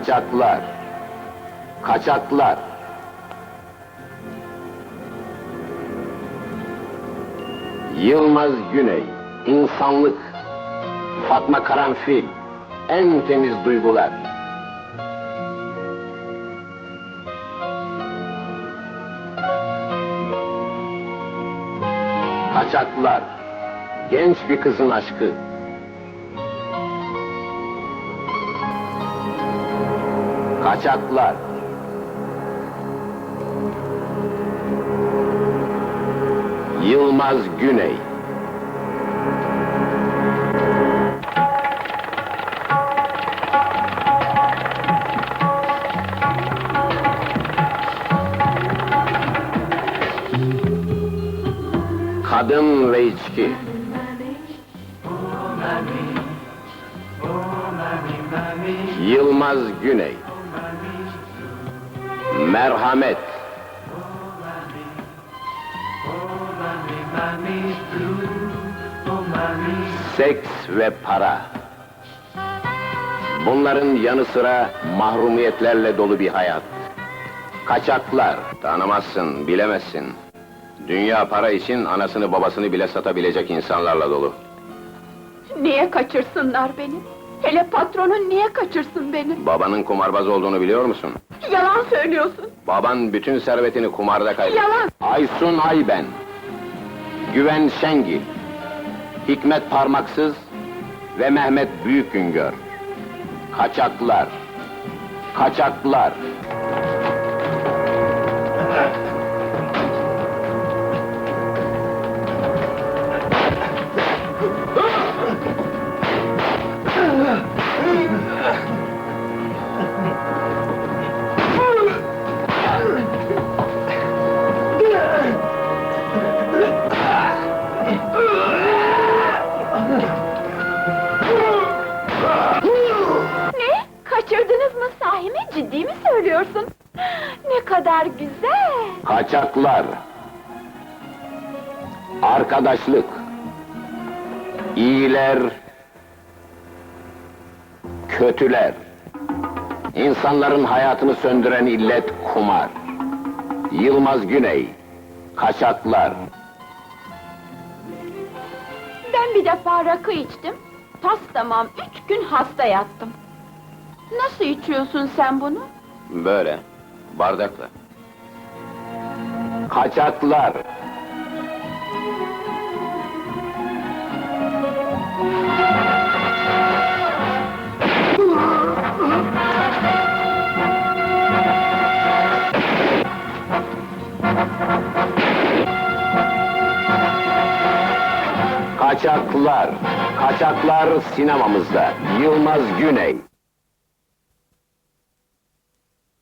Kaçaklar. Kaçaklar. Yılmaz Güney, insanlık, Fatma Karanfil, en temiz duygular. Kaçaklar, genç bir kızın aşkı. Kaçaklar. Yılmaz Güney. Kadın ve içki. Yılmaz Güney. Merhamet. Seks ve para. Bunların yanı sıra mahrumiyetlerle dolu bir hayat. Kaçaklar, tanımazsın, bilemezsin. Dünya para için anasını babasını bile satabilecek insanlarla dolu. Niye kaçırsınlar beni? Hele patronun niye kaçırsın beni? Babanın kumarbaz olduğunu biliyor musun? Yalan söylüyorsun. Baban bütün servetini kumarda kaybetti. Yalan. Aysun Ayben, Güven Şengil, Hikmet Parmaksız ve Mehmet Büyükgüngör. Kaçaklar, kaçaklar. Kaçırdınız mı sahi mi? Ciddi mi söylüyorsun? Ne kadar güzel. Kaçaklar. Arkadaşlık. İyiler. Kötüler. İnsanların hayatını söndüren illet kumar. Yılmaz Güney. Kaçaklar. Ben bir defa rakı içtim. Tas tamam üç gün hasta yattım. Nasıl içiyorsun sen bunu? Böyle. Bardakla. Kaçaklar. Kaçaklar. Kaçaklar sinemamızda. Yılmaz Güney.